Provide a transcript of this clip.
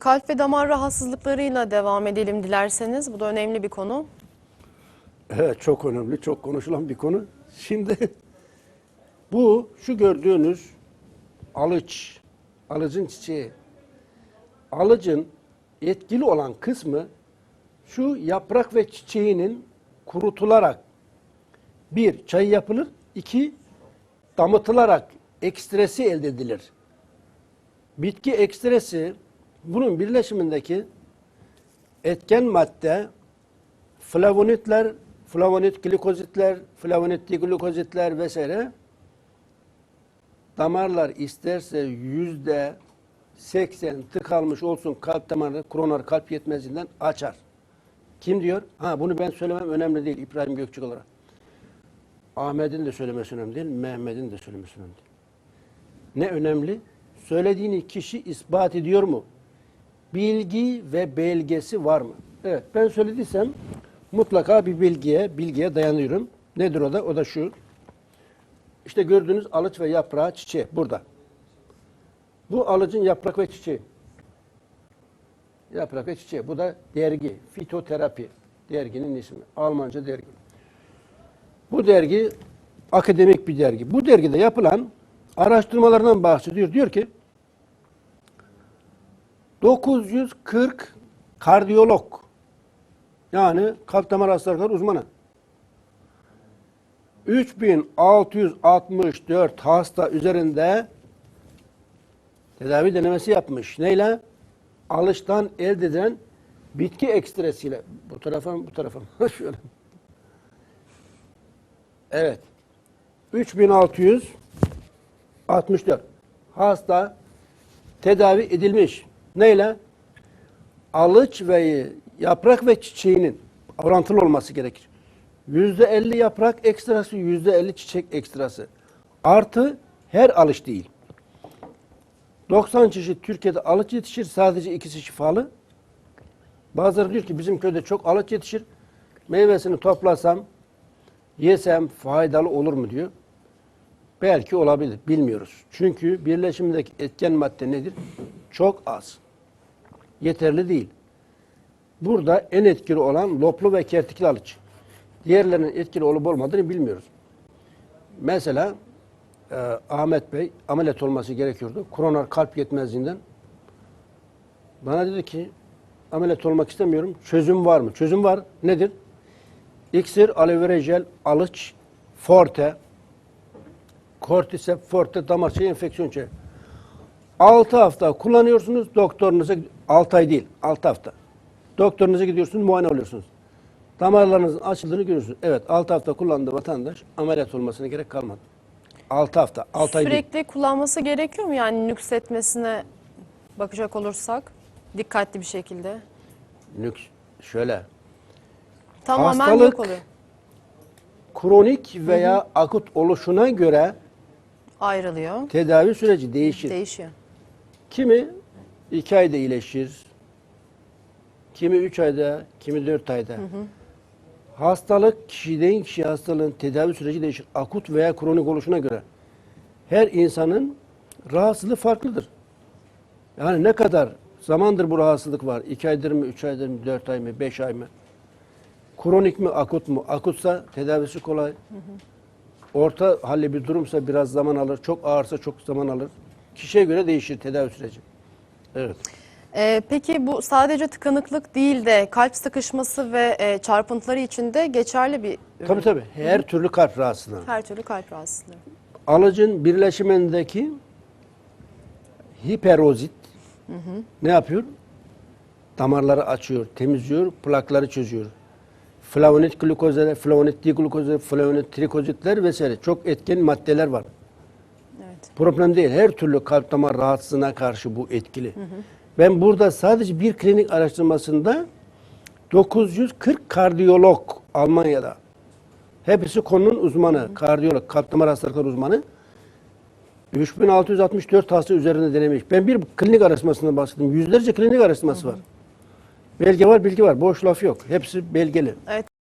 Kalp ve damar rahatsızlıklarıyla devam edelim dilerseniz. Bu da önemli bir konu. Evet çok önemli, çok konuşulan bir konu. Şimdi bu şu gördüğünüz alıç, alıcın çiçeği. Alıcın etkili olan kısmı şu yaprak ve çiçeğinin kurutularak bir çay yapılır, iki damıtılarak ekstresi elde edilir. Bitki ekstresi bunun birleşimindeki etken madde Flavonitler, flavonit glikozitler, flavonit diglikozitler vesaire damarlar isterse yüzde 80 tıkalmış olsun kalp damarı kronar kalp yetmezliğinden açar. Kim diyor? Ha bunu ben söylemem önemli değil İbrahim Gökçek olarak. Ahmet'in de söylemesi önemli değil, Mehmet'in de söylemesi önemli değil. Ne önemli? Söylediğini kişi ispat ediyor mu? Bilgi ve belgesi var mı? Evet ben söylediysem mutlaka bir bilgiye, bilgiye dayanıyorum. Nedir o da? O da şu. İşte gördüğünüz alıç ve yaprağı çiçeği burada. Bu alıcın yaprak ve çiçeği. Yaprak ve çiçeği. Bu da dergi. Fitoterapi. Derginin ismi. Almanca dergi. Bu dergi akademik bir dergi. Bu dergide yapılan araştırmalardan bahsediyor. Diyor ki 940 kardiyolog yani kalp damar hastalıkları uzmanı 3664 hasta üzerinde tedavi denemesi yapmış. Neyle? Alıştan elde edilen bitki ekstresiyle. Bu tarafa bu tarafa? Şöyle. Evet. 3664 hasta tedavi edilmiş. Neyle? Alıç ve yaprak ve çiçeğinin orantılı olması gerekir. Yüzde elli yaprak ekstrası, yüzde elli çiçek ekstrası. Artı her alış değil. 90 çeşit Türkiye'de alıç yetişir, sadece ikisi şifalı. Bazıları diyor ki bizim köyde çok alıç yetişir. Meyvesini toplasam, yesem faydalı olur mu diyor. Belki olabilir, bilmiyoruz. Çünkü birleşimdeki etken madde nedir? Çok az. Yeterli değil. Burada en etkili olan loplu ve kertikli alıç. Diğerlerinin etkili olup olmadığını bilmiyoruz. Mesela e, Ahmet Bey ameliyat olması gerekiyordu. Koroner kalp yetmezliğinden. Bana dedi ki ameliyat olmak istemiyorum. Çözüm var mı? Çözüm var. Nedir? İksir, aloe vera jel, alıç, forte, kortisep, forte, damar çayı, enfeksiyon çayı. 6 hafta kullanıyorsunuz. Doktorunuza 6 ay değil, 6 hafta. Doktorunuza gidiyorsunuz, muayene oluyorsunuz. Damarlarınızın açıldığını görüyorsunuz. Evet, 6 hafta kullandı vatandaş. Ameliyat olmasına gerek kalmadı. 6 hafta, 6 ay değil. Sürekli kullanması gerekiyor mu yani nüksetmesine bakacak olursak dikkatli bir şekilde? Nüks, şöyle. Tamamen Hastalık- yok oluyor. Kronik veya akut oluşuna göre Ayrılıyor. tedavi süreci değişir. Değişiyor. Kimi 2 ayda iyileşir, kimi 3 ayda, kimi 4 ayda. Hastalık kişiden kişiye hastalığın tedavi süreci değişir. Akut veya kronik oluşuna göre. Her insanın rahatsızlığı farklıdır. Yani ne kadar zamandır bu rahatsızlık var? 2 aydır mı, 3 aydır mı, 4 ay mı, 5 ay mı? Kronik mi, akut mu? Akutsa tedavisi kolay. Orta halli bir durumsa biraz zaman alır. Çok ağırsa çok zaman alır. Kişiye göre değişir tedavi süreci. Evet. Ee, peki bu sadece tıkanıklık değil de kalp sıkışması ve e, çarpıntıları için de geçerli bir ürün. Tabii tabii. Her türlü kalp rahatsızlığı. Her türlü kalp rahatsızlığı. Alıcın birleşimindeki hiperozit ne yapıyor? Damarları açıyor, temizliyor, plakları çözüyor. Flavonit glukozları, flavonit diglukozları, flavonit trikozitler vesaire çok etken maddeler var. Problem değil. Her türlü kalp damar rahatsızlığına karşı bu etkili. Ben burada sadece bir klinik araştırmasında 940 kardiyolog Almanya'da. Hepsi konunun uzmanı, kardiyolog, kalp damar hastalıkları uzmanı. 3664 hasta üzerinde denemiş. Ben bir klinik araştırmasından bahsettim. Yüzlerce klinik araştırması var. Belge var, bilgi var. Boş laf yok. Hepsi belgeli. Evet